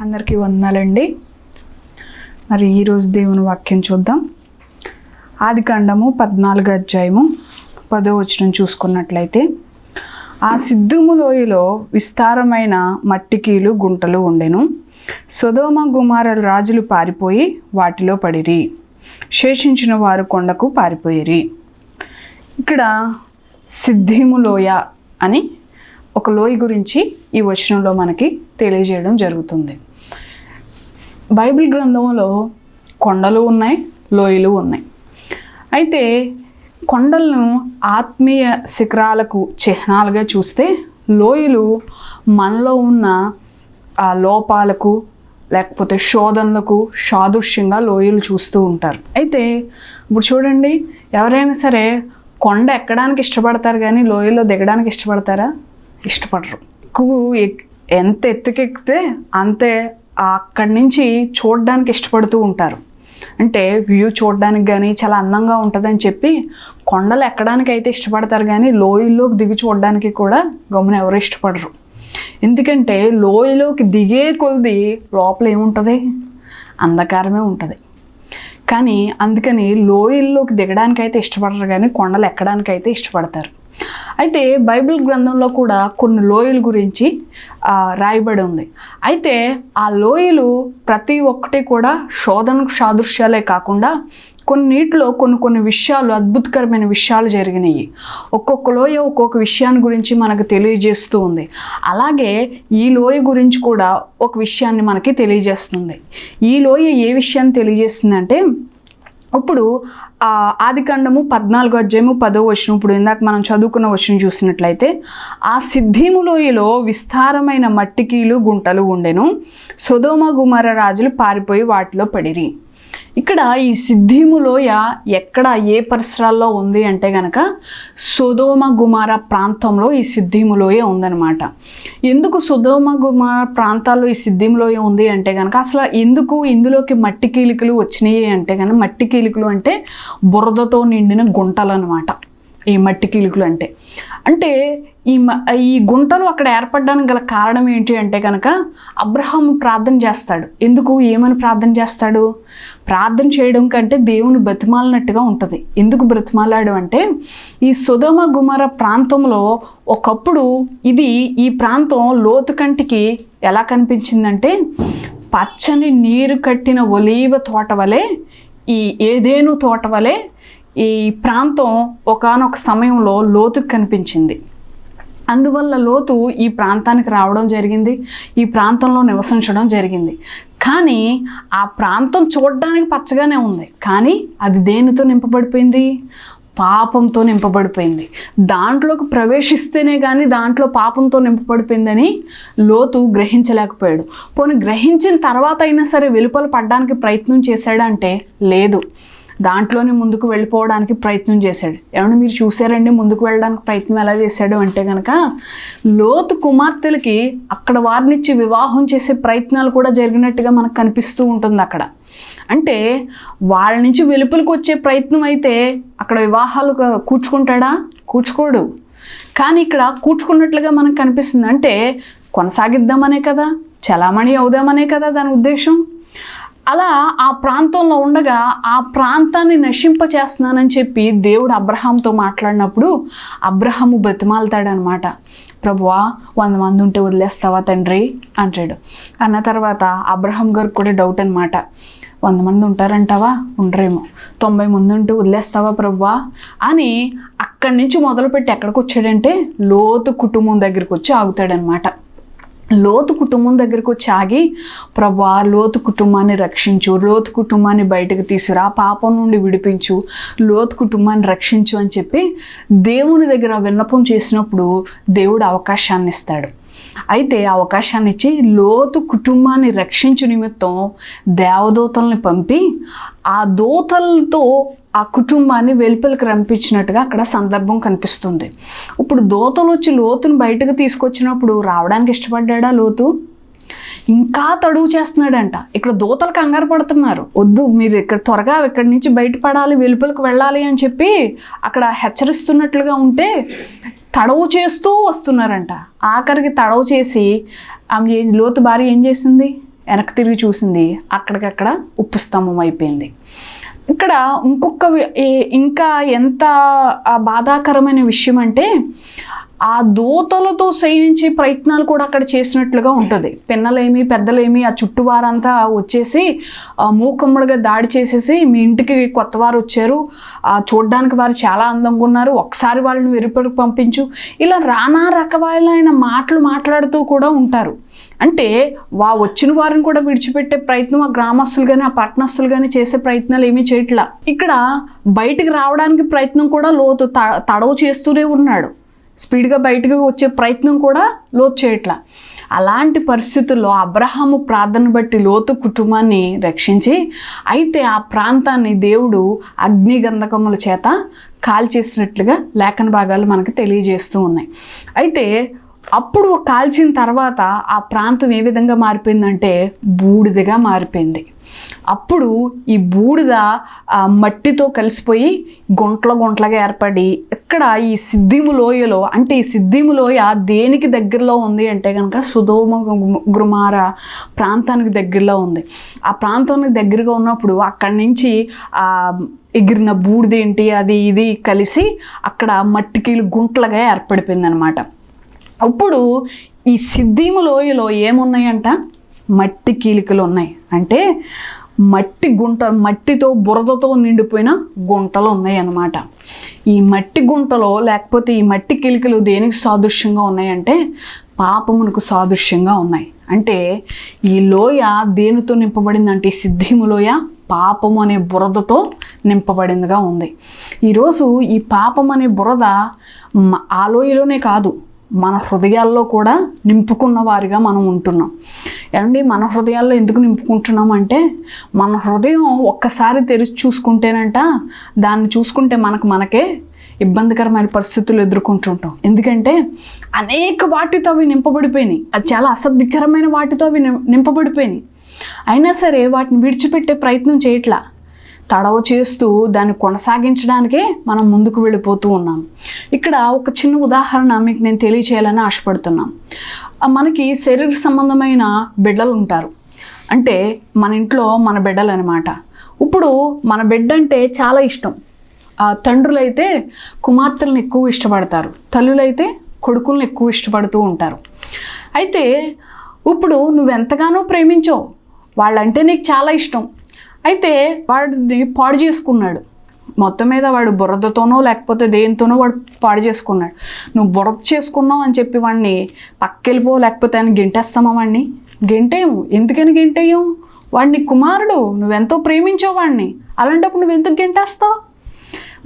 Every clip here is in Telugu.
అందరికీ వందనాలండి. మరి ఈరోజు దేవుని వాక్యం చూద్దాం. ఆది కాండము పద్నాలుగు అధ్యాయము పదో వచనం చూసుకున్నట్లయితే ఆ సిద్ధుము లోయలో విస్తారమైన మట్టికీలు గుంటలు ఉండెను. సొదోమ గుమార రాజులు పారిపోయి వాటిలో పడిరి. శేషించిన వారు కొండకు పారిపోయిరి. ఇక్కడ సిద్ధిము లోయ అని ఒక లోయ గురించి ఈ వచనంలో మనకి తెలియజేయడం జరుగుతుంది. బైబిల్ గ్రంథంలో కొండలు ఉన్నాయి లోయలు ఉన్నాయి. అయితే కొండలను ఆత్మీయ శిఖరాలకు చిహ్నాలుగా చూస్తే లోయలు మనలో ఉన్న ఆ లోపాలకు లేకపోతే శోధనలకు సాదృశ్యంగా లోయలు చూస్తూ ఉంటారు. అయితే ఇప్పుడు చూడండి ఎవరైనా సరే కొండ ఎక్కడానికి ఇష్టపడతారు కానీ లోయలో దిగడానికి ఇష్టపడతారా? ఇష్టపడరు. ఎక్కువ ఎంత ఎత్తుకెక్కితే అంతే అక్కడి నుంచి చూడడానికి ఇష్టపడుతూ ఉంటారు. అంటే వ్యూ చూడడానికి కానీ చాలా అందంగా ఉంటుందని చెప్పి కొండలు ఎక్కడానికి అయితే ఇష్టపడతారు కానీ లోయల్లోకి దిగి చూడడానికి కూడా గమని ఎవరు ఇష్టపడరు. ఎందుకంటే లోయలోకి దిగే కొలది లోపల ఏముంటుంది అంధకారమే ఉంటుంది. కానీ అందుకని లోయల్లోకి దిగడానికి అయితే ఇష్టపడరు కానీ కొండలు ఎక్కడానికైతే ఇష్టపడతారు. అయితే బైబిల్ గ్రంథంలో కూడా కొన్ని లోయల గురించి రాయబడి ఉంది. అయితే ఆ లోయలు ప్రతి ఒక్కటి కూడా శోధనకు సాదృశ్యాలే కాకుండా కొన్నిటిలో కొన్ని కొన్ని విషయాలు అద్భుతకరమైన విషయాలు జరిగినాయి. ఒక్కొక్క లోయ ఒక్కొక్క విషయాన్ని గురించి మనకు తెలియజేస్తూ ఉంది. అలాగే ఈ లోయ గురించి కూడా ఒక విషయాన్ని మనకి తెలియజేస్తుంది. ఈ లోయ ఏ విషయాన్ని తెలియజేస్తుందంటే ఇప్పుడు ఆదికాండము పద్నాలుగో అధ్యాయము పదో వచనం ఇప్పుడు ఇందాక మనం చదువుకున్న వచనం చూసినట్లయితే ఆ సిద్ధిములోయలో విస్తారమైన మట్టికీలు గుంటలు ఉండెను. సొదోమ గుమర రాజులు పారిపోయి వాటిలో పడిరి. ఇక్కడ ఈ సిద్ధిము లోయ ఎక్కడ ఏ పరిసరాల్లో ఉంది అంటే గనక సుధోమ గుమార ప్రాంతంలో ఈ సిద్ధిము లోయ ఉందన్నమాట. ఎందుకు సుధోమ గుమార ప్రాంతాల్లో ఈ సిద్ధిము లోయ ఉంది అంటే కనుక అసలు ఎందుకు ఇందులోకి మట్టి కీలికలు వచ్చినాయి అంటే కనుక మట్టి కీలికలు అంటే బురదతో నిండిన గుంటలు అనమాట ఈ మట్టి కీలికలు అంటే అంటే ఈ మ- ఈ గుంటలు అక్కడ ఏర్పడడానికి గల కారణం ఏంటి అంటే కనుక అబ్రహాం ప్రార్థన చేస్తాడు. ఎందుకు? ఏమని ప్రార్థన చేస్తాడు? ప్రార్థన చేయడం కంటే దేవుని బ్రతిమాలినట్టుగా ఉంటుంది. ఎందుకు బ్రతిమాలాడు అంటే ఈ సుధమ గుమర ప్రాంతంలో ఒకప్పుడు ఇది ఈ ప్రాంతం లోతు కంటికి ఎలా కనిపించిందంటే పచ్చని నీరు కట్టిన ఒలీవ తోట వలె ఈ ఏదేను తోట వలె ఈ ప్రాంతం ఒకానొక సమయంలో లోతుకు కనిపించింది. అందువల్ల లోతు ఈ ప్రాంతానికి రావడం జరిగింది ఈ ప్రాంతంలో నివసించడం జరిగింది. కానీ ఆ ప్రాంతం చూడడానికి పచ్చగానే ఉంది. కానీ అది దేనితో నింపబడిపోయింది? పాపంతో నింపబడిపోయింది. దాంట్లోకి ప్రవేశిస్తేనే కానీ దాంట్లో పాపంతో నింపబడిపోయిందని లోతు గ్రహించలేకపోయాడు. పోనీ గ్రహించిన తర్వాత అయినా సరే వెలుపల పడడానికి ప్రయత్నం చేశాడంటే లేదు. దాంట్లోనే ముందుకు వెళ్ళిపోవడానికి ప్రయత్నం చేశాడు. ఏమన్నా మీరు చూసారండి ముందుకు వెళ్ళడానికి ప్రయత్నం ఎలా చేశాడు అంటే కనుక లోతు కుమార్తెలకి అక్కడ వారినిచ్చి వివాహం చేసే ప్రయత్నాలు కూడా జరిగినట్టుగా మనకు కనిపిస్తూ ఉంటుంది అక్కడ. అంటే వాళ్ళ నుంచి వెలుపలకు వచ్చే ప్రయత్నం అయితే అక్కడ వివాహాలు కూర్చుకుంటాడా? కూర్చుకోడు. కానీ ఇక్కడ కూర్చుకున్నట్లుగా మనకు కనిపిస్తుంది. అంటే కొనసాగిద్దామనే కదా? చలామణి అవుదామనే కదా దాని ఉద్దేశం? అలా ఆ ప్రాంతంలో ఉండగా ఆ ప్రాంతాన్ని నశింప చేస్తున్నానని చెప్పి దేవుడు అబ్రహాంతో మాట్లాడినప్పుడు అబ్రహాము బతిమాలతాడనమాట. ప్రభువా వంద మంది ఉంటే వదిలేస్తావా తండ్రి? అంటాడు. అన్న తర్వాత అబ్రహాం గారికి కూడా డౌట్ అనమాట వంద మంది ఉంటారంటావా? ఉండరేమో. తొంభై మంది ఉంటే వదిలేస్తావా ప్రభువా? అని అక్కడి నుంచి మొదలుపెట్టి ఎక్కడికి వచ్చాడంటే లోతు కుటుంబం దగ్గరికి వచ్చి ఆగుతాడనమాట. లోతు కుటుంబం దగ్గరకు వచ్చి ఆగి ప్రభా లోతు కుటుంబాన్ని రక్షించు లోతు కుటుంబాన్ని బయటకు తీసుకురా పాపం నుండి విడిపించు లోతు కుటుంబాన్ని రక్షించు అని చెప్పి దేవుని దగ్గర విన్నపం చేసినప్పుడు దేవుడు అవకాశాన్ని ఇస్తాడు. అయితే అవకాశాన్ని ఇచ్చి లోతు కుటుంబాన్ని రక్షించు నిమిత్తం దేవదూతల్ని పంపి ఆ దూతలతో ఆ కుటుంబాన్ని వెలుపలికి రంపించినట్టుగా అక్కడ సందర్భం కనిపిస్తుంది. ఇప్పుడు దోతలు వచ్చి లోతుని బయటకు తీసుకొచ్చినప్పుడు రావడానికి ఇష్టపడ్డా లోతు? ఇంకా తడువు చేస్తున్నాడంట. ఇక్కడ దూతలు కంగారు పడుతున్నారు. వద్దు మీరు ఇక్కడ త్వరగా ఇక్కడి నుంచి బయటపడాలి వెలుపలకు వెళ్ళాలి అని చెప్పి అక్కడ హెచ్చరిస్తున్నట్లుగా ఉంటే తడవు చేస్తూ వస్తున్నారంట. ఆఖరికి తడవు చేసి ఆమె లోతు భార్య ఏం చేసింది? వెనక్కి తిరిగి చూసింది. అక్కడికక్కడ ఉప్పు స్తంభం అయిపోయింది. ఇక్కడ ఇంకొక ఇంకా ఎంత బాధాకరమైన విషయం అంటే ఆ దూతలతో శయనించే ప్రయత్నాలు కూడా అక్కడ చేసినట్లుగా ఉంటుంది. పిన్నలేమి పెద్దలేమి ఆ చుట్టూ వారంతా వచ్చేసి మూకమ్మడిగా దాడి చేసేసి మీ ఇంటికి కొత్త వారు వచ్చారు. చూడడానికి చూడ్డానికి వారు చాలా అందంగా ఉన్నారు. ఒకసారి వాళ్ళని వెరుపడికి పంపించు. ఇలా రానా రకమైన మాటలు మాట్లాడుతూ కూడా ఉంటారు. అంటే వా వచ్చిన వారిని కూడా విడిచిపెట్టే ప్రయత్నం ఆ గ్రామస్తులు కానీ ఆ పట్టణస్తులు కానీ చేసే ప్రయత్నాలు ఏమీ చేయట్లా. ఇక్కడ బయటికి రావడానికి ప్రయత్నం కూడా లోతు త- తడవు చేస్తూనే ఉన్నాడు. స్పీడ్గా బయటకు వచ్చే ప్రయత్నం కూడా లోతు చేయట్లా. అలాంటి పరిస్థితుల్లో అబ్రహాము ప్రార్థన బట్టి లోతు కుటుంబాన్ని రక్షించి అయితే ఆ ప్రాంతాన్ని దేవుడు అగ్ని గంధకముల చేత కాల్చేసినట్లుగా లేఖన భాగాలు మనకు తెలియజేస్తూ ఉన్నాయి. అయితే అప్పుడు కాల్చిన తర్వాత ఆ ప్రాంతం ఏ విధంగా మారిపోయిందంటే బూడిదగా మారిపోయింది. అప్పుడు ఈ బూడిద ఆ మట్టితో కలిసిపోయి గుంట్ల గుంట్లగా ఏర్పడి ఇక్కడ ఈ సిద్ధిము లోయలో అంటే ఈ సిద్ధిము లోయ దేనికి దగ్గరలో ఉంది అంటే కనుక సుధోమ గురుమార ప్రాంతానికి దగ్గరలో ఉంది. ఆ ప్రాంతానికి దగ్గరగా ఉన్నప్పుడు అక్కడి నుంచి ఎగిరిన బూడిదేంటి అది ఇది కలిసి అక్కడ మట్టికీలు గుంటలుగా ఏర్పడిపోయింది అనమాట అప్పుడు ఈ సిద్ధిము లోయలో ఏమున్నాయంట? మట్టి కీలికలు ఉన్నాయి. అంటే మట్టి గుంట మట్టితో బురదతో నిండిపోయిన గుంటలు ఉన్నాయి అన్నమాట ఈ మట్టి గుంటలో లేకపోతే ఈ మట్టి కిలికలు దేనికి సాదృశ్యంగా ఉన్నాయంటే పాపమునకు సాదృశ్యంగా ఉన్నాయి. అంటే ఈ లోయ దేనితో నింపబడిందంటే ఈ సిద్ధిము లోయ పాపము అనే బురదతో నింపబడిందిగా ఉంది. ఈరోజు ఈ పాపం అనే బురద ఆ లోయలోనే కాదు మన హృదయాల్లో కూడా నింపుకున్న వారిగా మనం ఉంటున్నాం. ఏమండి మన హృదయాల్లో ఎందుకు నింపుకుంటున్నాం అంటే మన హృదయం ఒక్కసారి తెరిచి చూసుకుంటేనంట దాన్ని చూసుకుంటే మనకు మనకే ఇబ్బందికరమైన పరిస్థితులు ఎదుర్కొంటుంటాం. ఎందుకంటే అనేక వాటితో అవి నింపబడిపోయినాయి. అది చాలా అసభ్యకరమైన వాటితో అవి నిం- నింపబడిపోయినాయి. అయినా సరే వాటిని విడిచిపెట్టే ప్రయత్నం చేయట్లా. తడవ చేస్తూ దాన్ని కొనసాగించడానికే మనం ముందుకు వెళ్ళిపోతూ ఉన్నాం. ఇక్కడ ఒక చిన్న ఉదాహరణ మీకు నేను తెలియచేయాలని ఆశపడుతున్నాం. మనకి శరీర సంబంధమైన బిడ్డలు ఉంటారు. అంటే మన ఇంట్లో మన బిడ్డలు అనమాట ఇప్పుడు మన బిడ్డ అంటే చాలా ఇష్టం. ఆ, తండ్రులైతే కుమార్తెలను ఎక్కువ ఇష్టపడతారు. తల్లులైతే కొడుకులను ఎక్కువ ఇష్టపడుతూ ఉంటారు. అయితే ఇప్పుడు నువ్వెంతగానో ప్రేమించావు వాళ్ళంటే నీకు చాలా ఇష్టం. అయితే వాడిని పాడు చేసుకున్నాడు. మొత్తం మీద వాడు బురదతోనో లేకపోతే దేనితోనో వాడు పాడు చేసుకున్నాడు. నువ్వు బురద చేసుకున్నావు అని చెప్పి వాడిని పక్కెళ్ళిపో లేకపోతే ఆయన గెంటేస్తామా వాడిని గెంటేయము. ఎందుకని గెంటేయం? వాడిని కుమారుడు. నువ్వెంతో ప్రేమించావు వాడిని అలాంటప్పుడు నువ్వు ఎందుకు గెంటేస్తావు?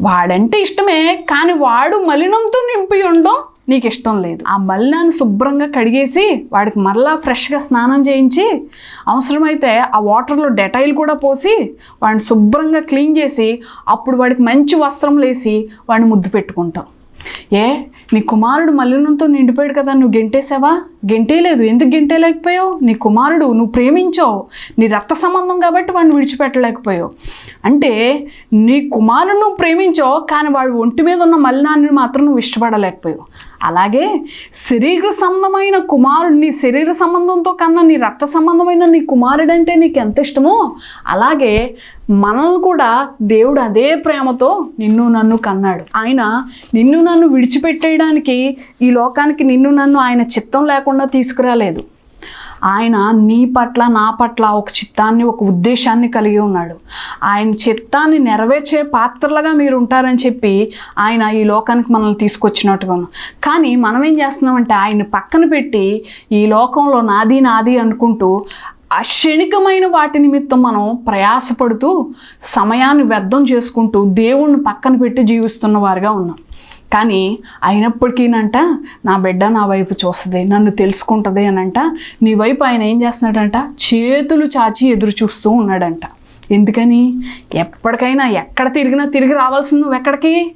వాడంటే ఇష్టమే కానీ వాడు మలినంతో నింపి ఉండడం నీకు ఇష్టం లేదు. ఆ మలినాన్ని శుభ్రంగా కడిగేసి వాడికి మరలా ఫ్రెష్గా స్నానం చేయించి అవసరమైతే ఆ వాటర్లో డెటైల్ కూడా పోసి వాడిని శుభ్రంగా క్లీన్ చేసి అప్పుడు వాడికి మంచి వస్త్రం లేసి వాడిని ముద్దు పెట్టుకుంటాం. ఏ? నీ కుమారుడు మలినంతో నిండిపోయాడు కదా నువ్వు గెంటేసావా గెంటేయలేదు ఎందుకు గెంటేయలేకపోయావు నీ కుమారుడు నువ్వు ప్రేమించావు. నీ రక్త సంబంధం కాబట్టి వాడిని విడిచిపెట్టలేకపోయావు. అంటే నీ కుమారుడు నువ్వు ప్రేమించావు కానీ వాడు ఒంటి మీద ఉన్న మలినాన్ని మాత్రం నువ్వు ఇష్టపడలేకపోయావు. అలాగే శరీర సంబంధమైన కుమారుడు నీ శరీర సంబంధంతో కన్నా నీ రక్త సంబంధమైన నీ కుమారుడు అంటే నీకు ఎంత ఇష్టమో అలాగే మనల్ని కూడా దేవుడు అదే ప్రేమతో నిన్ను నన్ను కన్నాడు. ఆయన నిన్ను నన్ను విడిచిపెట్టేయడానికి ఈ లోకానికి నిన్ను నన్ను ఆయన చిత్తం లేకుండా తీసుకురాలేదు. ఆయన నీ పట్ల నా పట్ల ఒక చిత్తాన్ని ఒక ఉద్దేశాన్ని కలిగి ఉన్నాడు. ఆయన చిత్తాన్ని నెరవేర్చే పాత్రలుగా మీరు ఉంటారని చెప్పి ఆయన ఈ లోకానికి మనల్ని తీసుకొచ్చినట్టుగా ఉన్నాం కానీ మనం ఏం చేస్తున్నామంటే ఆయన్ని పక్కన పెట్టి ఈ లోకంలో నాది నాది అనుకుంటూ ఆ క్షణికమైన వాటి నిమిత్తం మనం ప్రయాసపడుతూ సమయాన్ని వ్యర్థం చేసుకుంటూ దేవుణ్ణి పక్కన పెట్టి జీవిస్తున్న వారుగా ఉన్నాం. కానీ అయినప్పటికీనంట నా బిడ్డ నా వైపు చూస్తుంది నన్ను తెలుసుకుంటుంది అనంట. నీ వైపు ఆయన ఏం చేస్తున్నాడంట? చేతులు చాచి ఎదురు చూస్తూ ఉన్నాడంట. ఎందుకని? ఎప్పటికైనా ఎక్కడ తిరిగినా తిరిగి రావాల్సింది నువ్వు ఎక్కడికి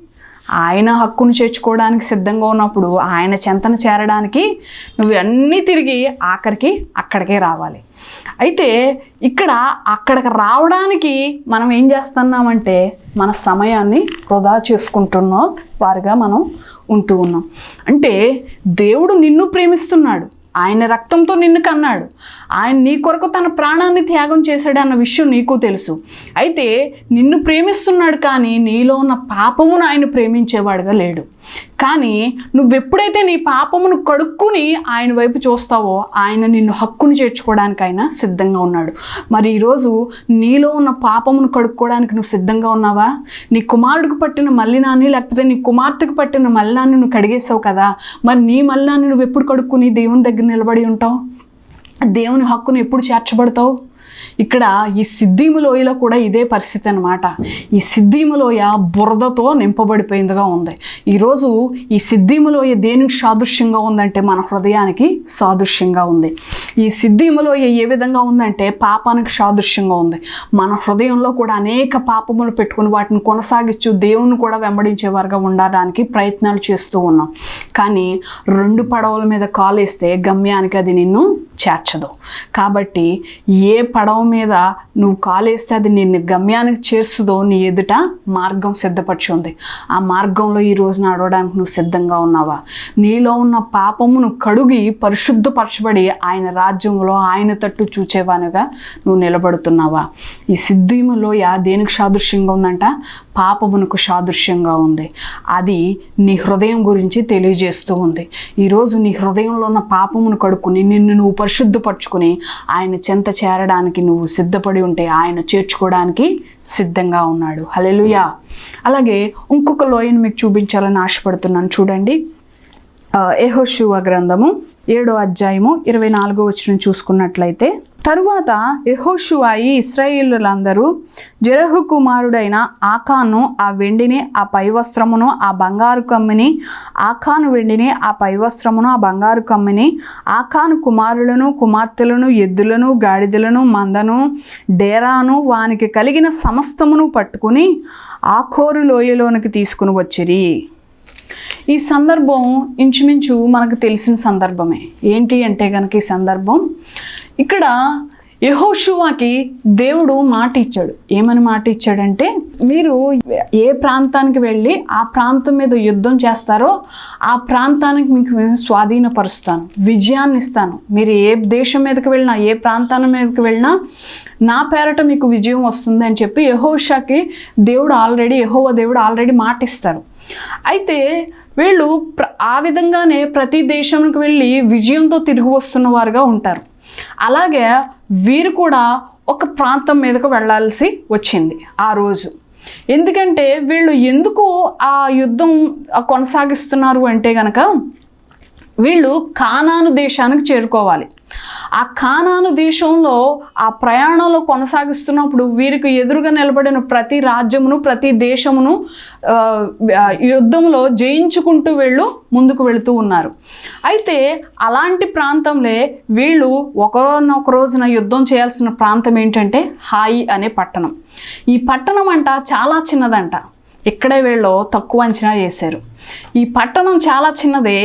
ఆయన హక్కును చేర్చుకోవడానికి సిద్ధంగా ఉన్నప్పుడు ఆయన చెంతన చేరడానికి నువ్వు అన్నీ తిరిగి ఆఖరికి అక్కడికే రావాలి. అయితే ఇక్కడ అక్కడికి రావడానికి మనం ఏం చేస్తున్నామంటే మన సమయాన్ని వృధా చేసుకుంటున్నాం వారిగా మనం ఉంటూ ఉన్నాం. అంటే దేవుడు నిన్ను ప్రేమిస్తున్నాడు. ఆయన రక్తంతో నిన్ను కన్నాడు. ఆయన నీ కొరకు తన ప్రాణాన్ని త్యాగం చేశాడు అన్న విషయం నీకు తెలుసు. అయితే నిన్ను ప్రేమిస్తున్నాడు కానీ నీలో ఉన్న పాపమును ఆయన ప్రేమించేవాడుగా లేడు. కానీ నువ్వెప్పుడైతే నీ పాపమును కడుక్కుని ఆయన వైపు చూస్తావో ఆయన నిన్ను హక్కును చేర్చుకోవడానికి ఆయన సిద్ధంగా ఉన్నాడు. మరి ఈరోజు నీలో ఉన్న పాపమును కడుక్కోవడానికి నువ్వు సిద్ధంగా ఉన్నావా? నీ కుమారుడికి పట్టిన మల్లినాన్ని లేకపోతే నీ కుమార్తెకు పట్టిన మల్లినాన్ని నువ్వు కడిగేసావు కదా? మరి నీ మల్లినాన్ని నువ్వు ఎప్పుడు కడుక్కుని దేవుని దగ్గర నిలబడి ఉంటావు. దేవుని హక్కును ఎప్పుడు చేర్చబడతావు? ఇక్కడ ఈ సిద్ధిము లోయలో కూడా ఇదే పరిస్థితి అనమాట ఈ సిద్ధిము లోయ బురదతో నింపబడిపోయిందిగా ఉంది. ఈరోజు ఈ సిద్ధిము లోయ దేనికి సాదృశ్యంగా ఉందంటే మన హృదయానికి సాదృశ్యంగా ఉంది. ఈ సిద్ధిము లోయ ఏ విధంగా ఉందంటే పాపానికి సాదృశ్యంగా ఉంది. మన హృదయంలో కూడా అనేక పాపములు పెట్టుకుని వాటిని కొనసాగిస్తూ దేవుని కూడా వెంబడించేవారుగా ఉండడానికి ప్రయత్నాలు చేస్తూ ఉన్నాం. కానీ రెండు పడవల మీద కాలేస్తే గమ్యానికి అది నిన్ను చేర్చదు. కాబట్టి ఏ పడవ మీద నువ్వు కాలేస్తే అది నిన్ను గమ్యానికి చేర్చుదో నీ ఎదుట మార్గం సిద్ధపరిచి ఉంది. ఆ మార్గంలో ఈ రోజు నడవడానికి నువ్వు సిద్ధంగా ఉన్నావా? నీలో ఉన్న పాపమును కడుగి పరిశుద్ధపరచబడి ఆయన రాజ్యంలో ఆయన తట్టు చూచేవానుగా నువ్వు నిలబడుతున్నావా? ఈ సిద్ధిములోయ దేనికి సాదృశ్యంగా ఉందంట? పాపమునకు సాదృశ్యంగా ఉంది. అది నీ హృదయం గురించి చేస్తూ ఉంది. ఈరోజు నీ హృదయంలో ఉన్న పాపమును కడుక్కుని నిన్ను నువ్వు పరిశుద్ధపరచుకుని ఆయన చెంత చేరడానికి నువ్వు సిద్ధపడి ఉంటే ఆయన చేర్చుకోవడానికి సిద్ధంగా ఉన్నాడు. హలెలుయా అలాగే ఇంకొక లోయను మీకు చూపించాలని ఆశపడుతున్నాను. చూడండి. ఎహోశివ గ్రంథము ఏడో అధ్యాయము ఇరవై నాలుగో వచ్చిన చూసుకున్నట్లయితే తరువాత యహోషువాయి ఇస్రాయేలులందరూ జరహు కుమారుడైన ఆకాను ఆ వెండిని ఆ పై వస్త్రమును ఆ బంగారు కమ్మిని ఆకాను వెండిని ఆ పై వస్త్రమును ఆ బంగారు కమ్మిని ఆకాను కుమారులను కుమార్తెలను ఎద్దులను గాడిదలను మందను డేరాను వానికి కలిగిన సమస్తమును పట్టుకుని ఆఖోరు లోయలోనికి తీసుకుని వచ్చిరి. ఈ సందర్భం ఇంచుమించు మనకు తెలిసిన సందర్భమే. ఏంటి అంటే కనుక ఈ సందర్భం ఇక్కడ యహోషువాకి దేవుడు మాట ఇచ్చాడు ఏమని మాట ఇచ్చాడంటే మీరు ఏ ప్రాంతానికి వెళ్ళి ఆ ప్రాంతం మీద యుద్ధం చేస్తారో ఆ ప్రాంతానికి మీకు స్వాధీనపరుస్తాను విజయాన్ని ఇస్తాను. మీరు ఏ దేశం మీదకి వెళ్ళినా ఏ ప్రాంతాల మీదకి వెళ్ళినా నా పేరట మీకు విజయం వస్తుంది అని చెప్పి యహోషాకి దేవుడు ఆల్రెడీ యహోవ దేవుడు ఆల్రెడీ మాట ఇస్తారు అయితే వీళ్ళు ఆ విధంగానే ప్రతి దేశానికి వెళ్ళి విజయంతో తిరిగి వస్తున్న వారుగా ఉంటారు. అలాగే వీరు కూడా ఒక ప్రాంతం మీదకు వెళ్ళాల్సి వచ్చింది ఆ రోజు. ఎందుకంటే వీళ్ళు ఎందుకు ఆ యుద్ధం కొనసాగిస్తున్నారు అంటే కనుక వీళ్ళు కానాను దేశానికి చేరుకోవాలి. ఆ కానాను దేశంలో ఆ ప్రయాణంలో కొనసాగిస్తున్నప్పుడు వీరికి ఎదురుగా నిలబడిన ప్రతి రాజ్యమును ప్రతి దేశమును యుద్ధంలో జయించుకుంటూ వీళ్ళు ముందుకు వెళుతూ ఉన్నారు. అయితే అలాంటి ప్రాంతంలో వీళ్ళు ఒకరోనొక రోజున యుద్ధం చేయాల్సిన ప్రాంతం ఏంటంటే హాయి అనే పట్టణం. ఈ పట్టణం అంట చాలా చిన్నదంట. ఇక్కడే వీళ్ళు తక్కువ అంచనా చేశారు ఈ పట్టణం చాలా చిన్నదే.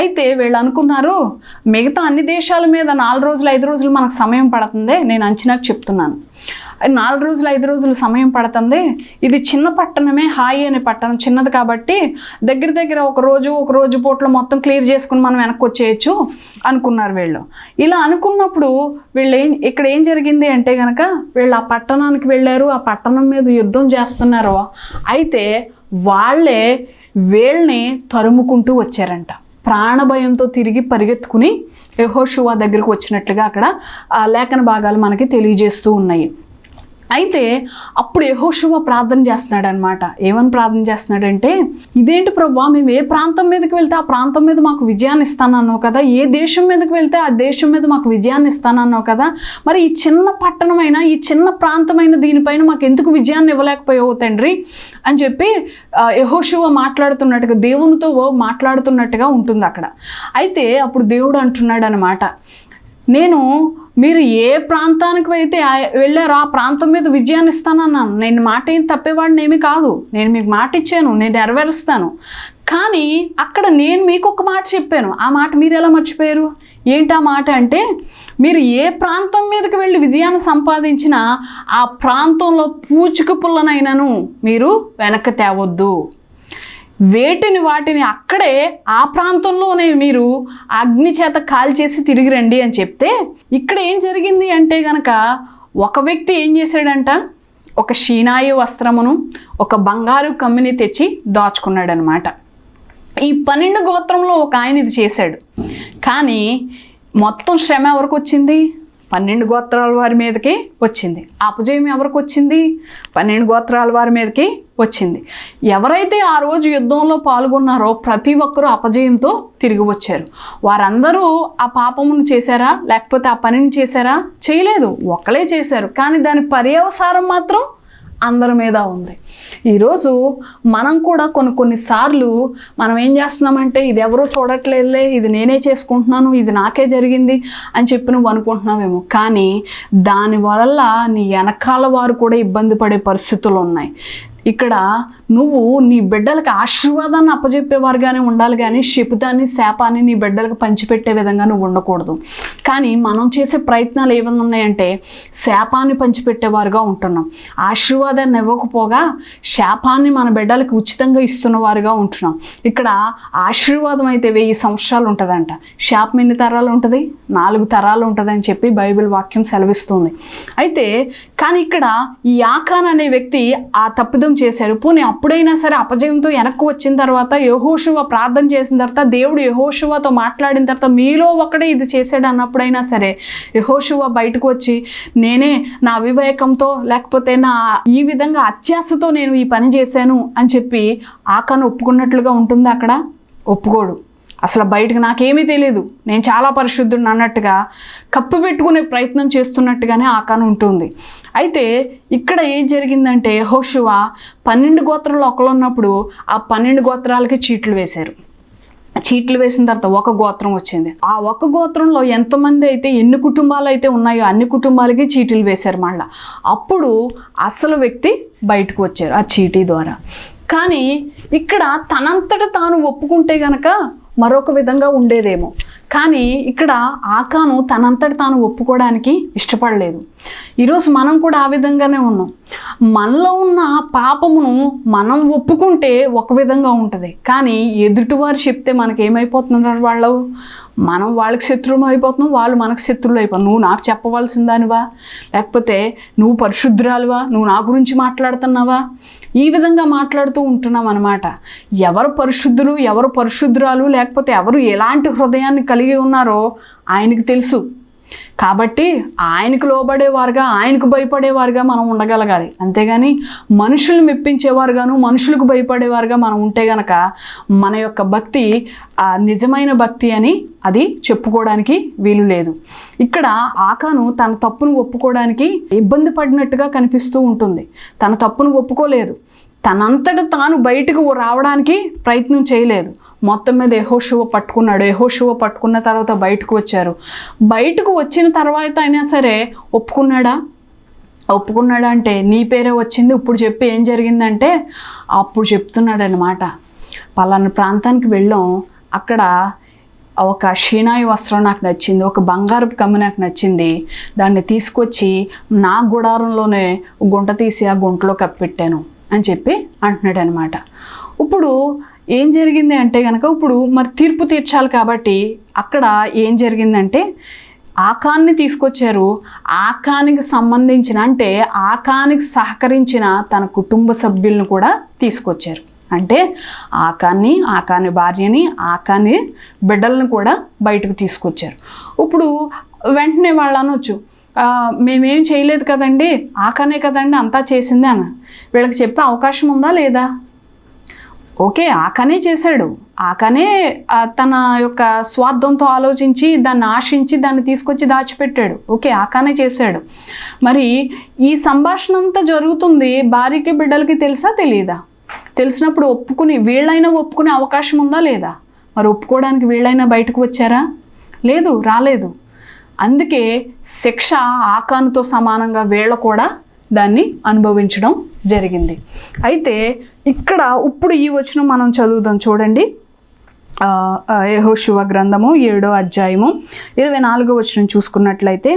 అయితే వీళ్ళు అనుకున్నారు మిగతా అన్ని దేశాల మీద నాలుగు రోజులు ఐదు రోజులు మనకు సమయం పడుతుంది నేను అంచనాకు చెప్తున్నాను. నాలుగు రోజులు ఐదు రోజులు సమయం పడుతుంది. ఇది చిన్న పట్టణమే హాయి అనే పట్టణం చిన్నది కాబట్టి దగ్గర దగ్గర ఒక రోజు ఒక రోజు పూటలో మొత్తం క్లియర్ చేసుకుని మనం వెనక్కి వచ్చేయచ్చు అనుకున్నారు వీళ్ళు. ఇలా అనుకున్నప్పుడు వీళ్ళు ఏం ఇక్కడ ఏం జరిగింది అంటే కనుక వీళ్ళు ఆ పట్టణానికి వెళ్ళారు ఆ పట్టణం మీద యుద్ధం చేస్తున్నారు. అయితే వాళ్ళే వేళ్ళని తరుముకుంటూ వచ్చారంట. ప్రాణభయంతో తిరిగి పరిగెత్తుకుని యహోషువా దగ్గరికి వచ్చినట్లుగా అక్కడ ఆ లేఖన భాగాలు మనకి తెలియజేస్తూ ఉన్నాయి. అయితే అప్పుడు యహోశివ ప్రార్థన చేస్తున్నాడు అనమాట ఏమని ప్రార్థన చేస్తున్నాడంటే ఇదేంటి ప్రభా మేము ఏ ప్రాంతం మీదకి వెళ్తే ఆ ప్రాంతం మీద మాకు విజయాన్ని ఇస్తానన్నావు కదా? ఏ దేశం మీదకి వెళ్తే ఆ దేశం మీద మాకు విజయాన్ని ఇస్తానన్నావు కదా? మరి ఈ చిన్న పట్టణమైన ఈ చిన్న ప్రాంతమైన దీనిపైన మాకు ఎందుకు విజయాన్ని ఇవ్వలేకపోయావు తండ్రి? అని చెప్పి యహోశివ మాట్లాడుతున్నట్టుగా దేవునితో మాట్లాడుతున్నట్టుగా ఉంటుంది అక్కడ. అయితే అప్పుడు దేవుడు అంటున్నాడు అనమాట నేను మీరు ఏ ప్రాంతానికి అయితే వెళ్ళారో ఆ ప్రాంతం మీద విజయాన్ని ఇస్తానన్నాను. నేను మాట ఏం తప్పేవాడిని ఏమీ కాదు. నేను మీకు మాట ఇచ్చాను నేను నెరవేరుస్తాను. కానీ అక్కడ నేను మీకు ఒక మాట చెప్పాను. ఆ మాట మీరు ఎలా మర్చిపోయారు? ఏంటి ఆ మాట అంటే మీరు ఏ ప్రాంతం మీదకి వెళ్ళి విజయాన్ని సంపాదించినా ఆ ప్రాంతంలో పూచిక పుల్లనైనను మీరు వెనక్కి తేవద్దు. వేటిని వాటిని అక్కడే ఆ ప్రాంతంలోనే మీరు అగ్ని చేత కాల్చేసి తిరిగి రండి అని చెప్తే ఇక్కడ ఏం జరిగింది అంటే గనక ఒక వ్యక్తి ఏం చేశాడంట? ఒక షీనాయి వస్త్రమును ఒక బంగారు కమ్మిని తెచ్చి దాచుకున్నాడనమాట. ఈ పన్నెండు గోత్రంలో ఒక ఆయన ఇది చేశాడు. కానీ మొత్తం శ్రమ ఎవరికి వచ్చింది? పన్నెండు గోత్రాల వారి మీదకి వచ్చింది. అపజయం ఎవరికి వచ్చింది? పన్నెండు గోత్రాల వారి మీదకి వచ్చింది. ఎవరైతే ఆ రోజు యుద్ధంలో పాల్గొన్నారో ప్రతి ఒక్కరూ అపజయంతో తిరిగి వచ్చారు. వారందరూ ఆ పాపమును చేశారా? లేకపోతే ఆ పనిని చేశారా? చేయలేదు. ఒకలే చేశారు. కానీ దాని పర్యవసారం మాత్రం అందరి మీద ఉంది. ఈరోజు మనం కూడా కొన్ని కొన్నిసార్లు మనం ఏం చేస్తున్నామంటే ఇది ఎవరో చూడట్లేదులే ఇది నేనే చేసుకుంటున్నాను ఇది నాకే జరిగింది అని చెప్పి నువ్వు అనుకుంటున్నావేమో. కానీ దానివల్ల నీ వెనకాల వారు కూడా ఇబ్బంది పడే పరిస్థితులు ఉన్నాయి. ఇక్కడ నువ్వు నీ బిడ్డలకు ఆశీర్వాదాన్ని అప్పజెప్పేవారుగానే ఉండాలి కానీ శపితాన్ని శాపాన్ని నీ బిడ్డలకు పంచిపెట్టే విధంగా నువ్వు ఉండకూడదు. కానీ మనం చేసే ప్రయత్నాలు ఏమైనా ఉన్నాయంటే శాపాన్ని పంచిపెట్టేవారుగా ఉంటున్నాం. ఆశీర్వాదాన్ని ఇవ్వకపోగా శాపాన్ని మన బిడ్డలకు ఉచితంగా ఇస్తున్న వారుగా ఉంటున్నాం. ఇక్కడ ఆశీర్వాదం అయితే వెయ్యి సంవత్సరాలు ఉంటుందంట. శాపం ఎన్ని తరాలు ఉంటుంది? నాలుగు తరాలు ఉంటుందని చెప్పి బైబిల్ వాక్యం సెలవిస్తుంది. అయితే కానీ ఇక్కడ ఈ ఆకాన్ అనే వ్యక్తి ఆ తప్పిదం చేశారు. పోనీ అప్పుడైనా సరే అపజయంతో వెనక్కి వచ్చిన తర్వాత యహోషువ ప్రార్థన చేసిన తర్వాత దేవుడు యహోషువతో మాట్లాడిన తర్వాత మీలో ఒకడే ఇది చేశాడు అన్నప్పుడైనా సరే యహోషువ బయటకు వచ్చి నేనే నా అవివేకంతో లేకపోతే నా ఈ విధంగా అత్యాశతో నేను ఈ పని చేశాను అని చెప్పి ఆకాను ఒప్పుకున్నట్లుగా ఉంటుంది అక్కడ. ఒప్పుకోడు. అసలు బయటకు నాకేమీ తెలియదు నేను చాలా పరిశుద్ధుడిని అన్నట్టుగా కప్పు పెట్టుకునే ప్రయత్నం చేస్తున్నట్టుగానే ఆకాను ఉంటుంది. అయితే ఇక్కడ ఏం జరిగిందంటే హోషువ పన్నెండు గోత్రాలు ఒకరున్నప్పుడు ఉన్నప్పుడు ఆ పన్నెండు గోత్రాలకి చీట్లు వేశారు. చీట్లు వేసిన తర్వాత ఒక గోత్రం వచ్చింది. ఆ ఒక గోత్రంలో ఎంతమంది అయితే ఎన్ని కుటుంబాలు అయితే ఉన్నాయో అన్ని కుటుంబాలకి చీటీలు వేశారు మళ్ళా. అప్పుడు అసలు వ్యక్తి బయటకు వచ్చారు ఆ చీటీ ద్వారా. కానీ ఇక్కడ తనంతట తాను ఒప్పుకుంటే గనక మరొక విధంగా ఉండేదేమో. కానీ ఇక్కడ ఆకాను తనంతటి తాను ఒప్పుకోవడానికి ఇష్టపడలేదు. ఈరోజు మనం కూడా ఆ విధంగానే ఉన్నాం. మనలో ఉన్న పాపమును మనం ఒప్పుకుంటే ఒక విధంగా ఉంటుంది. కానీ ఎదుటివారు చెప్తే మనకేమైపోతున్నారు వాళ్ళు మనం వాళ్ళకి శత్రువులు అయిపోతున్నాం వాళ్ళు మనకు శత్రువులు అయిపోతున్నాం నువ్వు నాకు చెప్పవలసిన దానివా లేకపోతే నువ్వు పరిశుద్ధురాలువా? నువ్వు నా గురించి మాట్లాడుతున్నావా? ఈ విధంగా మాట్లాడుతూ ఉంటున్నాం అనమాట ఎవరు పరిశుద్ధులు ఎవరు పరిశుద్ధురాలు లేకపోతే ఎవరు ఎలాంటి హృదయాన్ని కలిగి ఉన్నారో ఆయనకి తెలుసు. కాబట్టి ఆయనకు లోబడేవారుగా ఆయనకు భయపడేవారుగా మనం ఉండగలగాలి. అంతేగాని మనుషులు మెప్పించేవారుగాను మనుషులకు భయపడేవారుగా మనం ఉంటే గనక మన యొక్క భక్తి ఆ నిజమైన భక్తి అని అది చెప్పుకోవడానికి వీలు లేదు. ఇక్కడ ఆకాను తన తప్పును ఒప్పుకోవడానికి ఇబ్బంది పడినట్టుగా కనిపిస్తూ ఉంటుంది. తన తప్పును ఒప్పుకోలేదు. తనంతట తాను బయటకు రావడానికి ప్రయత్నం చేయలేదు. మొత్తం మీద యహోశివ పట్టుకున్నాడు. యహోశివ పట్టుకున్న తర్వాత బయటకు వచ్చారు. బయటకు వచ్చిన తర్వాత అయినా సరే ఒప్పుకున్నాడా? ఒప్పుకున్నాడా అంటే నీ పేరే వచ్చింది ఇప్పుడు చెప్పి ఏం జరిగిందంటే అప్పుడు చెప్తున్నాడనమాట పలానా ప్రాంతానికి వెళ్ళాం. అక్కడ ఒక షీనాయి వస్త్రం నాకు నచ్చింది ఒక బంగారపు కమ్మి నాకు నచ్చింది. దాన్ని తీసుకొచ్చి నా గుడారంలోనే గుంట తీసి ఆ గుంటలో కప్పెట్టాను అని చెప్పి అంటున్నాడు అనమాట ఇప్పుడు ఏం జరిగింది అంటే కనుక ఇప్పుడు మరి తీర్పు తీర్చాలి కాబట్టి అక్కడ ఏం జరిగిందంటే ఆకాన్ని తీసుకొచ్చారు. ఆకానికి సంబంధించిన అంటే ఆకానికి సహకరించిన తన కుటుంబ సభ్యులను కూడా తీసుకొచ్చారు. అంటే ఆకాన్ని ఆకాని భార్యని ఆకాని బిడ్డలను కూడా బయటకు తీసుకొచ్చారు. ఇప్పుడు వెంటనే వాళ్ళు అనొచ్చు మేమేం చేయలేదు కదండి ఆకానే కదండి అంతా చేసింది అని వీళ్ళకి చెప్పే అవకాశం ఉందా లేదా? ఓకే ఆకనే చేశాడు. ఆకనే తన యొక్క స్వార్థంతో ఆలోచించి దాన్ని ఆశించి దాన్ని తీసుకొచ్చి దాచిపెట్టాడు. ఓకే ఆకానే చేశాడు. మరి ఈ సంభాషణ అంతా జరుగుతుంది భార్యకి బిడ్డలకి తెలుసా తెలియదా తెలిసినప్పుడు ఒప్పుకుని వీళ్ళైనా ఒప్పుకునే అవకాశం ఉందా లేదా? మరి ఒప్పుకోవడానికి వీళ్ళైనా బయటకు వచ్చారా? లేదు రాలేదు. అందుకే శిక్ష ఆకానుతో సమానంగా వీళ్ళ కూడా దాన్ని అనుభవించడం జరిగింది. అయితే ఇక్కడ ఇప్పుడు ఈ వచనం మనం చదువుదాం చూడండి. యహో ఆ, గ్రంథము ఏడో అధ్యాయము ఇరవై నాలుగో వచనం చూసుకున్నట్లయితే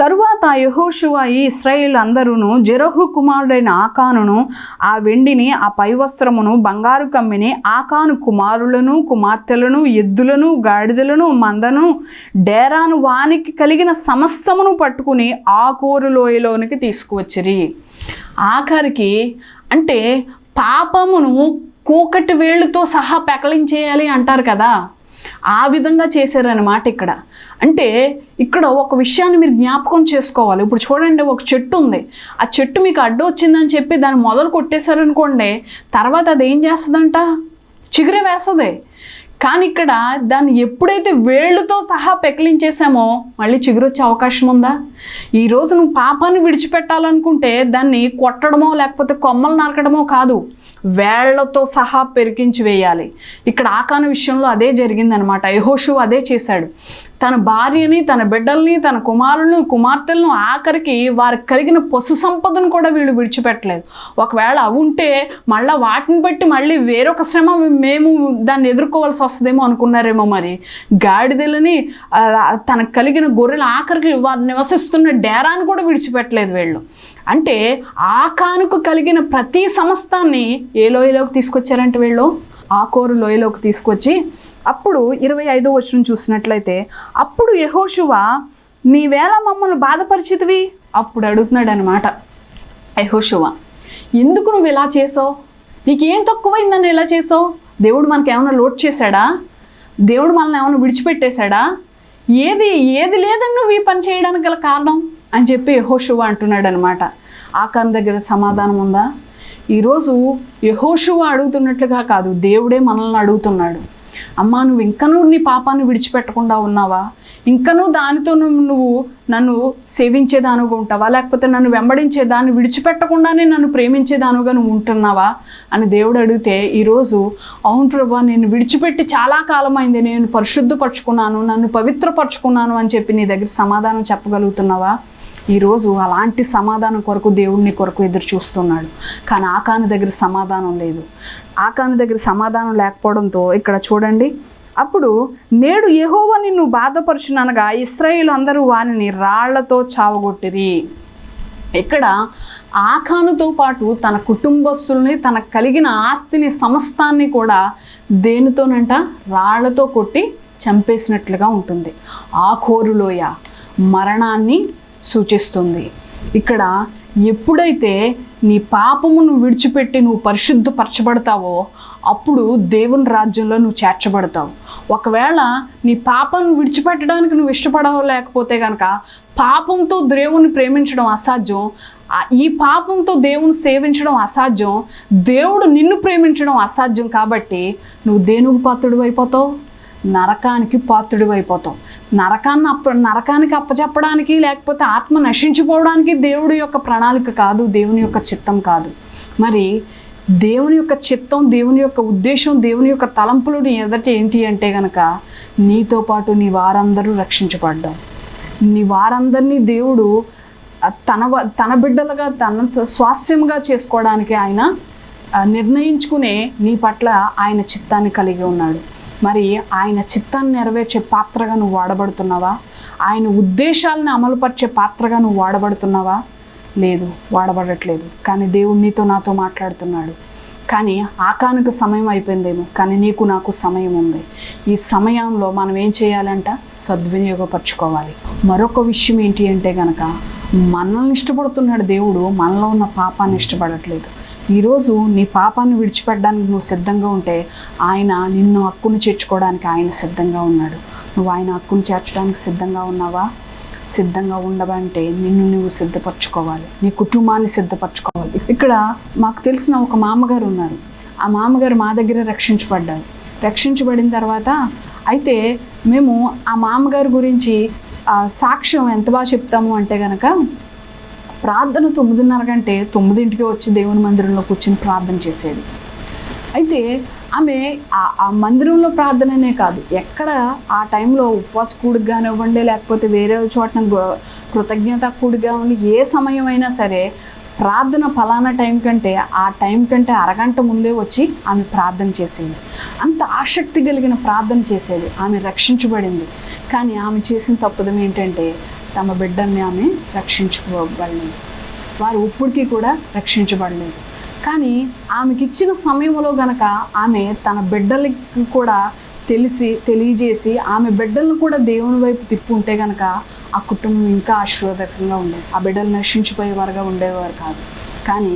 తరువాత యెహోషువ ఈ ఇస్రాయేల్ అందరూను జెరహు కుమారుడైన ఆకానును ఆ వెండిని ఆ పై వస్త్రమును బంగారు కమ్మిని ఆకాను కుమారులను కుమార్తెలను ఎద్దులను గాడిదలను మందను డేరాను వానికి కలిగిన సమస్తమును పట్టుకుని ఆ లోయలోనికి తీసుకువచ్చిరి. ఆఖరికి అంటే పాపమును కూకటి వేళ్ళుతో సహా పెకలించేయాలి అంటారు కదా. ఆ విధంగా చేశారన్నమాట ఇక్కడ. అంటే ఇక్కడ ఒక విషయాన్ని మీరు జ్ఞాపకం చేసుకోవాలి. ఇప్పుడు చూడండి ఒక చెట్టు ఉంది. ఆ చెట్టు మీకు అడ్డు వచ్చిందని చెప్పి దాన్ని మొదలు కొట్టేశారనుకోండి తర్వాత అది ఏం చేస్తుందంట? చిగురే వేస్తుంది. కానీ ఇక్కడ దాన్ని ఎప్పుడైతే వేళ్ళతో సహా పెకిలించేసామో మళ్ళీ చిగురొచ్చే అవకాశం ఉందా? ఈరోజు నువ్వు పాపాన్ని విడిచిపెట్టాలనుకుంటే దాన్ని కొట్టడమో లేకపోతే కొమ్మలు నరకడమో కాదు వేళ్ళతో సహా పెరికించి వేయాలి. ఇక్కడ ఆకాన విషయంలో అదే జరిగిందనమాట యహోషు అదే చేశాడు. తన భార్యని తన బిడ్డల్ని తన కుమారులను కుమార్తెలను ఆఖరికి వారికి కలిగిన పశు సంపదను కూడా వీళ్ళు విడిచిపెట్టలేదు. ఒకవేళ అవి ఉంటే మళ్ళీ వాటిని బట్టి మళ్ళీ వేరొక శ్రమ మేము దాన్ని ఎదుర్కోవాల్సి వస్తుందేమో అనుకున్నారేమో మరి. గాడిదలని తనకు కలిగిన గొర్రెల ఆఖరికి వారు నివసిస్తున్న డేరాను కూడా విడిచిపెట్టలేదు వీళ్ళు. అంటే ఆ కానుకు కలిగిన ప్రతి సమస్తాన్ని ఏ లోయలోకి తీసుకొచ్చారంటే వీళ్ళు? ఆకోరు లోయలోకి తీసుకొచ్చి అప్పుడు ఇరవై ఐదో వచనం చూసినట్లయితే అప్పుడు యహోశువ నీవేళ మమ్మల్ని బాధపరిచితివి? అప్పుడు అడుగుతున్నాడు అనమాట యహోశువ ఎందుకు నువ్వు ఇలా చేసావు? నీకేం తక్కువైందని ఇలా చేసావు? దేవుడు మనకి ఏమైనా లోడ్ చేశాడా? దేవుడు మనల్ని ఏమైనా విడిచిపెట్టేశాడా? ఏది ఏది లేదని నువ్వు ఈ పని చేయడానికి గల కారణం? అని చెప్పి యహోశువ అంటున్నాడు అనమాట ఆకాన్ దగ్గర సమాధానం ఉందా? ఈరోజు యహోశువ అడుగుతున్నట్లుగా కాదు దేవుడే మనల్ని అడుగుతున్నాడు. అమ్మా నువ్వు ఇంకనూ నీ పాపాన్ని విడిచిపెట్టకుండా ఉన్నావా? ఇంకనూ దానితో నువ్వు నువ్వు నన్ను సేవించేదానుగా ఉంటావా? లేకపోతే నన్ను వెంబడించే దాన్ని విడిచిపెట్టకుండానే నన్ను ప్రేమించేదానుగా నువ్వు ఉంటున్నావా? అని దేవుడు అడిగితే ఈరోజు అవును ప్రభా నేను విడిచిపెట్టి చాలా కాలం అయింది నేను పరిశుద్ధపరచుకున్నాను నన్ను పవిత్రపరచుకున్నాను అని చెప్పి నీ దగ్గర సమాధానం చెప్పగలుగుతున్నావా? ఈరోజు అలాంటి సమాధానం కొరకు దేవుడిని కొరకు ఎదురు చూస్తున్నాడు. కానీ ఆకాని దగ్గర సమాధానం లేదు. ఆకాని దగ్గర సమాధానం లేకపోవడంతో ఇక్కడ చూడండి అప్పుడు నేడు యెహోవా నిన్ను బాధపరుచుననగా ఇస్రాయేల్ అందరూ వారిని రాళ్ళతో చావగొట్టిరి. ఇక్కడ ఆఖానుతో పాటు తన కుటుంబస్తుల్ని తనకు కలిగిన ఆస్తిని సమస్తాన్ని కూడా దేనితోనంట? రాళ్ళతో కొట్టి చంపేసినట్లుగా ఉంటుంది. ఆ కోరులోయ మరణాన్ని సూచిస్తుంది. ఇక్కడ ఎప్పుడైతే నీ పాపమును విడిచిపెట్టి నువ్వు పరిశుద్ధపరచబడతావో అప్పుడు దేవుని రాజ్యంలో నువ్వు చేర్చబడతావు. ఒకవేళ నీ పాపను విడిచిపెట్టడానికి నువ్వు ఇష్టపడలేకపోతే కనుక పాపంతో దేవుని ప్రేమించడం అసాధ్యం ఈ పాపంతో దేవుని సేవించడం అసాధ్యం దేవుడు నిన్ను ప్రేమించడం అసాధ్యం కాబట్టి నువ్వు దేనికి పాత్రుడు అయిపోతావు నరకానికి పాత్రుడు అయిపోతావు నరకాన్ని అప్ప నరకానికి అప్పచెప్పడానికి లేకపోతే ఆత్మ నశించిపోవడానికి దేవుడి యొక్క ప్రణాళిక కాదు దేవుని యొక్క చిత్తం కాదు. మరి దేవుని యొక్క చిత్తం దేవుని యొక్క ఉద్దేశం దేవుని యొక్క తలంపులు నీ ఎదట ఏంటి అంటే గనక నీతో పాటు నీ వారందరూ రక్షించబడ్డాం. నీ వారందరినీ దేవుడు తన వ- తన బిడ్డలుగా తన స్వాస్థ్యంగా చేసుకోవడానికి ఆయన నిర్ణయించుకునే నీ పట్ల ఆయన చిత్తాన్ని కలిగి ఉన్నాడు. మరి ఆయన చిత్తాన్ని నెరవేర్చే పాత్రగా నువ్వు వాడబడుతున్నావా? ఆయన ఉద్దేశాలను అమలుపరిచే పాత్రగా నువ్వు వాడబడుతున్నావా? లేదు వాడబడట్లేదు. కానీ దేవుడు నీతో నాతో మాట్లాడుతున్నాడు. కానీ ఆకానికి సమయం అయిపోయిందేమో కానీ నీకు నాకు సమయం ఉంది. ఈ సమయంలో మనం ఏం చేయాలంట? సద్వినియోగపరచుకోవాలి. మరొక విషయం ఏంటి అంటే కనుక మనల్ని ఇష్టపడుతున్నాడు దేవుడు మనలో ఉన్న పాపాన్ని ఇష్టపడట్లేదు. ఈరోజు నీ పాపాన్ని విడిచిపెట్టడానికి నువ్వు సిద్ధంగా ఉంటే ఆయన నిన్ను హక్కును చేర్చుకోవడానికి ఆయన సిద్ధంగా ఉన్నాడు. నువ్వు ఆయన హక్కును చేర్చడానికి సిద్ధంగా ఉన్నావా? సిద్ధంగా ఉండవంటే నిన్ను నువ్వు సిద్ధపరచుకోవాలి. నీ కుటుంబాన్ని సిద్ధపరచుకోవాలి. ఇక్కడ మాకు తెలిసిన ఒక మామగారు ఉన్నారు. ఆ మామగారు మా దగ్గర రక్షించబడ్డారు. రక్షించబడిన తర్వాత అయితే మేము ఆ మామగారి గురించి సాక్ష్యం ఎంత బాగా చెప్తాము అంటే కనుక ప్రార్థన తొమ్మిదిన్నర కంటే తొమ్మిదింటికి వచ్చి దేవుని మందిరంలో కూర్చొని ప్రార్థన చేసేది. అయితే ఆమె ఆ- మందిరంలో ప్రార్థననే కాదు ఎక్కడ ఆ టైంలో ఉపవాస కూడికి కానివ్వండి లేకపోతే వేరే చోట కృతజ్ఞత కూడికి కానివ్వండి ఏ సమయం అయినా సరే ప్రార్థన ఫలానా టైం కంటే ఆ టైం కంటే అరగంట ముందే వచ్చి ఆమె ప్రార్థన చేసింది. అంత ఆసక్తి కలిగిన ప్రార్థన చేసేది ఆమె రక్షించబడింది. కానీ ఆమె చేసిన తప్పుదం ఏంటంటే తమ బిడ్డల్ని ఆమె రక్షించుకోగలిగింది వారు ఇప్పటికీ కూడా రక్షించబడలేదు. కానీ ఆమెకి ఇచ్చిన సమయంలో గనక ఆమె తన బిడ్డలకి కూడా తెలిసి తెలియజేసి ఆమె బిడ్డలను కూడా దేవుని వైపు తిప్పుంటే గనక ఆ కుటుంబం ఇంకా ఆశీర్వాదకంగా ఉండేది. ఆ బిడ్డలు నశించిపోయేవారుగా ఉండేవారు కాదు. కానీ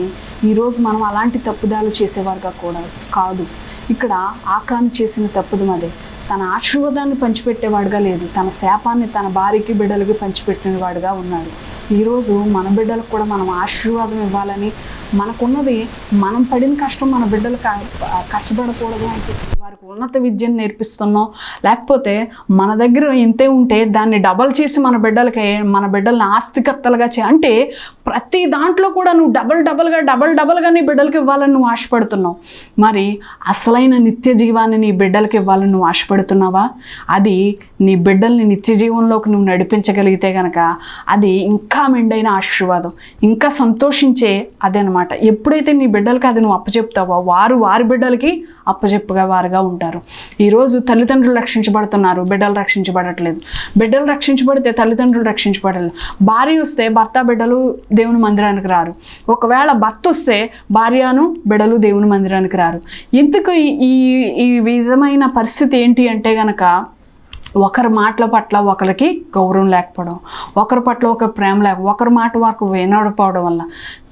ఈరోజు మనం అలాంటి తప్పుదాలు చేసేవారుగా కూడా కాదు. ఇక్కడ ఆకాను చేసిన తప్పుదం అదే. తన ఆశీర్వాదాన్ని పంచిపెట్టేవాడుగా లేదు. తన శాపాన్ని తన భార్యకి బిడ్డలకి పంచిపెట్టిన వాడుగా ఉన్నాడు ఈరోజు మన బిడ్డలకు కూడా మనం ఆశీర్వాదం ఇవ్వాలని మనకున్నది మనం పడిన కష్టం మన బిడ్డలు కష్టపడకూడదు అని చెప్పి వారికి ఉన్నత విద్యను నేర్పిస్తున్నాం. లేకపోతే మన దగ్గర ఇంతే ఉంటే దాన్ని డబల్ చేసి మన బిడ్డలకి మన బిడ్డలను ఆస్తికర్తలుగా చే అంటే ప్రతి దాంట్లో కూడా నువ్వు డబల్ డబల్గా డబల్ డబల్గా నీ బిడ్డలకి ఇవ్వాలని నువ్వు ఆశపడుతున్నావు. మరి అసలైన నిత్య జీవాన్ని నీ బిడ్డలకి ఇవ్వాలని నువ్వు ఆశపడుతున్నావా? అది నీ బిడ్డల్ని నిత్య జీవంలోకి నువ్వు నడిపించగలిగితే కనుక అది ఇంకా మెండైన ఆశీర్వాదం. ఇంకా సంతోషించే అనమాట ఎప్పుడైతే నీ బిడ్డలకి అది నువ్వు అప్పచెప్తావో వారు వారి బిడ్డలకి అప్పచెప్పగా వారుగా ఉంటారు. ఈరోజు తల్లిదండ్రులు రక్షించబడుతున్నారు బిడ్డలు రక్షించబడట్లేదు. బిడ్డలు రక్షించబడితే తల్లిదండ్రులు రక్షించబడలేదు భార్య వస్తే భర్త బిడ్డలు దేవుని మందిరానికి రారు. ఒకవేళ భర్త వస్తే భార్యను బిడ్డలు దేవుని మందిరానికి రారు. ఎందుకు ఈ- ఈ విధమైన పరిస్థితి ఏంటి అంటే గనక ఒకరి మాటల పట్ల ఒకరికి గౌరవం లేకపోవడం ఒకరి పట్ల ఒక ప్రేమ లేక ఒకరి మాట వరకు వినడపోవడం వల్ల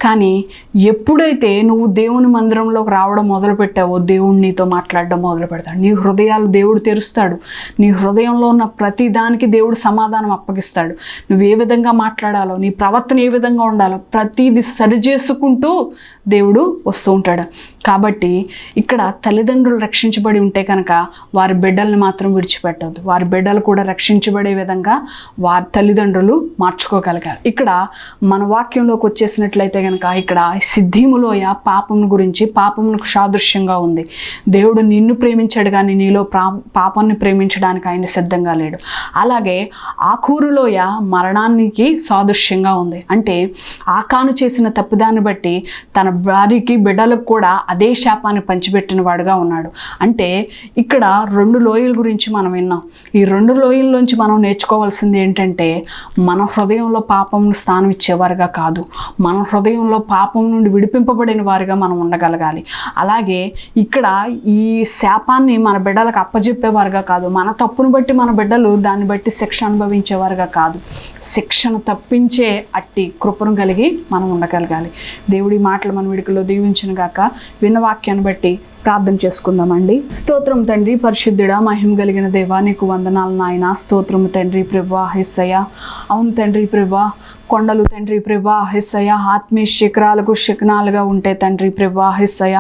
కానీ ఎప్పుడైతే నువ్వు దేవుని మందిరంలోకి రావడం మొదలు పెట్టావో దేవుడు నీతో మాట్లాడడం మొదలు పెడతాడు నీ హృదయాలు దేవుడు తెరుస్తాడు. నీ హృదయంలో ఉన్న ప్రతి దానికి దేవుడు సమాధానం అప్పగిస్తాడు. నువ్వు ఏ విధంగా మాట్లాడాలో నీ ప్రవర్తన ఏ విధంగా ఉండాలో ప్రతిదీ సరిచేసుకుంటూ దేవుడు వస్తూ ఉంటాడు. కాబట్టి ఇక్కడ తల్లిదండ్రులు రక్షించబడి ఉంటే కనుక వారి బిడ్డల్ని మాత్రం విడిచిపెట్టద్దు. వారి బిడ్డలు కూడా రక్షించబడే విధంగా వారి తల్లిదండ్రులు మార్చుకోగలగాలి. ఇక్కడ మన వాక్యంలోకి వచ్చేసినట్లయితే కనుక ఇక్కడ సిద్ధిములోయ పాపం గురించి పాపమునకు సాదృశ్యంగా ఉంది. దేవుడు నిన్ను ప్రేమించాడు కానీ నీలో ప్రా పాపాన్ని ప్రేమించడానికి ఆయన సిద్ధంగా లేడు. అలాగే ఆకూరులోయ మరణానికి సాదృశ్యంగా ఉంది. అంటే ఆకాను చేసిన తప్పుదాన్ని బట్టి తన భార్యకి బిడ్డలకు కూడా అదే శాపాన్ని పంచిపెట్టిన వాడుగా ఉన్నాడు. అంటే ఇక్కడ రెండు లోయల గురించి మనం విన్నాం. ఈ రెండు లోయల్లోంచి మనం నేర్చుకోవాల్సింది ఏంటంటే మన హృదయంలో పాపంను స్థానం ఇచ్చేవారుగా కాదు. మన హృదయం హృదయంలో పాపం నుండి విడిపింపబడిన వారిగా మనం ఉండగలగాలి. అలాగే ఇక్కడ ఈ శాపాన్ని మన బిడ్డలకు అప్పజెప్పేవారుగా కాదు మన తప్పును బట్టి మన బిడ్డలు దాన్ని బట్టి శిక్ష అనుభవించేవారుగా కాదు. శిక్షను తప్పించే అట్టి కృపను కలిగి మనం ఉండగలగాలి. దేవుడి మాటలు మన విడుకలో దీవించిన గాక విన్న వాక్యాన్ని బట్టి ప్రార్థన చేసుకుందామండి. స్తోత్రం తండ్రి పరిశుద్ధుడా మహిమ కలిగిన దేవా నీకు వందనాలు నాయన. స్తోత్రము తండ్రి ప్రభా హిస్సయ్య అవును తండ్రి ప్రభా కొండలు తండ్రి ప్రభా హిస్సయ ఆత్మీయ శిఖరాలకు శిఖనాలుగా ఉంటే తండ్రి ప్రభా హిస్సయ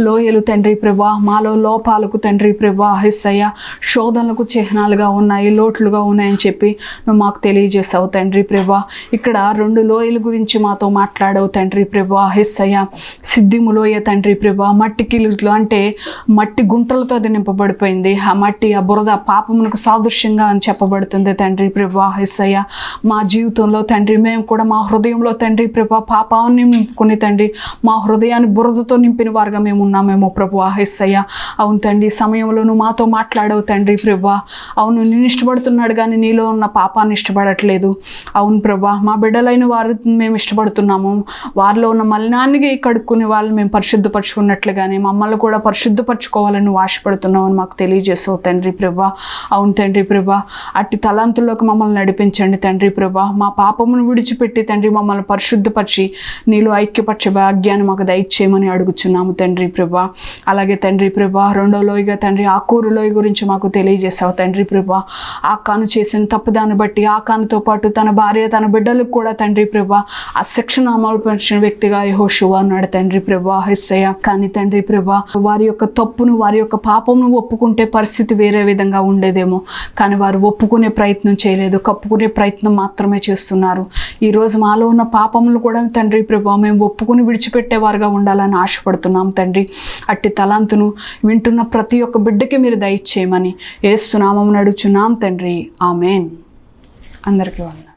లోయలు తండ్రి ప్రభా మాలో లోపాలకు తండ్రి ప్రభా హిస్సయ శోధనలకు చిహ్నాలుగా ఉన్నాయి లోట్లుగా ఉన్నాయని చెప్పి నువ్వు మాకు తెలియజేసావు తండ్రి ప్రభా. ఇక్కడ రెండు లోయల గురించి మాతో మాట్లాడావు తండ్రి ప్రభా హిస్సయ సిద్ధిము లోయ తండ్రి ప్రభా మట్టి కిలుట్లు అంటే మట్టి గుంటలతో అది నింపబడిపోయింది. ఆ మట్టి ఆ బురద పాపమునకు సాదృశ్యంగా అని చెప్పబడుతుంది తండ్రి ప్రభా హిస్సయ్య మా జీవితంలో తండ్రి మేము కూడా మా హృదయంలో తండ్రి ప్రభా పాపాన్ని నింపుకుని తండ్రి మా హృదయాన్ని బురదతో నింపిన వారుగా మేము ఉన్నామేమో ప్రభు ఆహెస్సయ్య అవును తండ్రి సమయంలోనూ మాతో మాట్లాడవు తండ్రి ప్రభా. అవును నేను ఇష్టపడుతున్నాడు కానీ నీలో ఉన్న పాపాన్ని ఇష్టపడట్లేదు. అవును ప్రభా మా బిడ్డలైన వారు మేము ఇష్టపడుతున్నాము. వారిలో ఉన్న మలినాన్ని కడుక్కుని వాళ్ళని మేము పరిశుద్ధపరచుకున్నట్లుగానే మమ్మల్ని కూడా పరిశుద్ధపరచుకోవాలని నువ్వు మాకు తెలియజేసావు తండ్రి ప్రభా. అవును తండ్రి ప్రభా అట్టి తలంతుల్లోకి మమ్మల్ని నడిపించండి తండ్రి ప్రభా. మా పాపమును విడిచిపెట్టి తండ్రి మమ్మల్ని పరిశుద్ధపరిచి నీలో ఐక్యపరచే భాగ్యాన్ని మాకు దయచేయమని అడుగుచున్నాము తండ్రి ప్రభా. అలాగే తండ్రి ప్రభా రెండో లోయగా తండ్రి ఆకూరు లోయ గురించి మాకు తెలియజేసావు తండ్రి ప్రభా. ఆకాను చేసిన తప్పుదాన్ని బట్టి ఆకానుతో పాటు తన భార్య తన బిడ్డలకు కూడా తండ్రి ప్రభా ఆ శిక్షణ అమలు పరిచిన వ్యక్తిగా యెహోషువ అన్నాడు తండ్రి ప్రభా హిస్సయ్య కానీ తండ్రి ప్రభా వారి యొక్క తప్పును వారి యొక్క పాపమును ఒప్పుకుంటే పరిస్థితి వేరే విధంగా ఉండేదేమో. కానీ వారు ఒప్పుకునే ప్రయత్నం చేయలేదు కప్పుకునే ప్రయత్నం మాత్రమే చేస్తున్నారు. ఈరోజు మాలో ఉన్న పాపములు కూడా తండ్రి ప్రభా మేము ఒప్పుకుని విడిచిపెట్టేవారుగా ఉండాలని ఆశపడుతున్నాం తండ్రి. అట్టి తలాంతును వింటున్న ప్రతి ఒక్క బిడ్డకి మీరు దయచేయమని ఏస్తున్నామం నడుచున్నాం తండ్రి. ఆమెన్. అందరికీ వందనాలు.